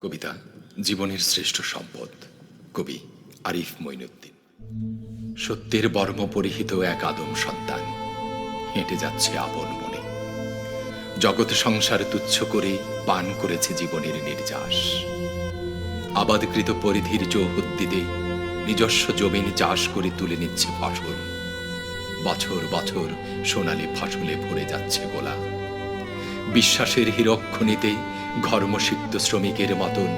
কবিতা, জীবনের শ্রেষ্ঠ সম্পদ। কবি আরিফ মঈনুদ্দিন সত্যের বর্ম পরিহিত এক আদম সন্তান। হেঁটে যাচ্ছে আপন মনে। জগৎ সংসার তুচ্ছ করে পান করেছে জীবনের নির্যাস। আবাদকৃত পরিধির চৌহদ্দিতে নিজস্ব জমিন চাষ করে তুলে নিচ্ছে ফসল। বছর বছর সোনালি ফসলে ভরে যাচ্ছে গোলা। বিশ্বাসের হীরক্ষণিতে ঘর্মসিক্ত শ্রমিকের মতন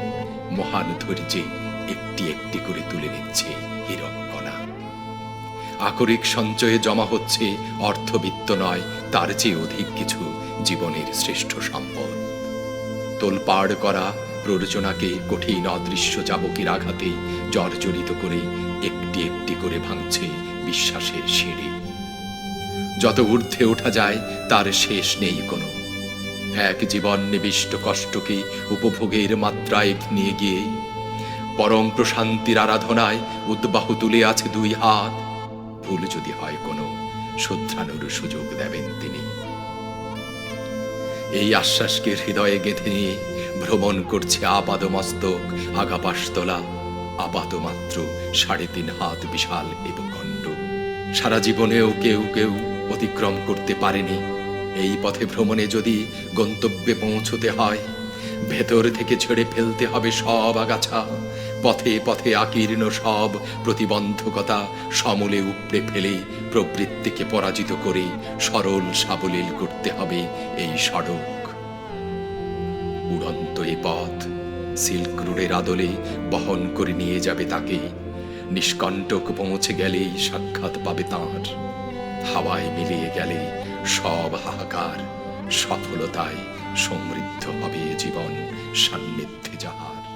মহান ধৈর্যে একটি একটি করে তুলে নিচ্ছে হীরকণা আকরিক সঞ্চয়ে জমা হচ্ছে অর্থবিত্ত নয়, তার চেয়ে অধিক কিছু জীবনের শ্রেষ্ঠ সম্পদ। তোলপাড় করা প্ররোচনাকে কঠিন অদৃশ্য চাবকের আঘাতে জর্জরিত করে একটি একটি করে ভাঙছে বিশ্বাসের সিঁড়ি। যত ঊর্ধ্বে ওঠা যায়, তার শেষ নেই কোনো এক জীবন নিবিষ্ট কষ্টকে উপভোগের মাত্রায় নিয়ে গিয়ে পরম প্রশান্তির আরাধনায় উদ্বাহ তুলে আছে দুই হাত। ভুল যদি হয় কোনো শুধরানোর সুযোগ দেবেন তিনি। এই আশ্বাসকে হৃদয়ে গেঁথে নিয়ে ভ্রমণ করছে আপাদ মস্তক আগাপাশতলা আপাত মাত্র সাড়ে তিন হাত বিশাল এবং খণ্ড। সারা জীবনেও কেউ কেউ অতিক্রম করতে পারেনি। এই পথে ভ্রমণে যদি গন্তব্যে পৌঁছতে হয়, ভেতর থেকে ছেড়ে ফেলতে হবে সব আগাছা, পথে পথে আকীর্ণ সব প্রতিবন্ধকতা সমূলে উপড়ে ফেলে প্রবৃত্তিকে পরাজিত করে সরল সাবলীল করতে হবে এই সড়ক। উড়ন্ত এ পথ সিল্ক রোডের আদলে বহন করে নিয়ে যাবে তাকে। নিষ্কণ্টক পৌঁছে গেলেই সাক্ষাৎ পাবে তাঁর। হাওয়ায় মিলিয়ে গেলে সব হাহাকার সফলতায় সমৃদ্ধ হবে জীবন সান্নিধ্যে যার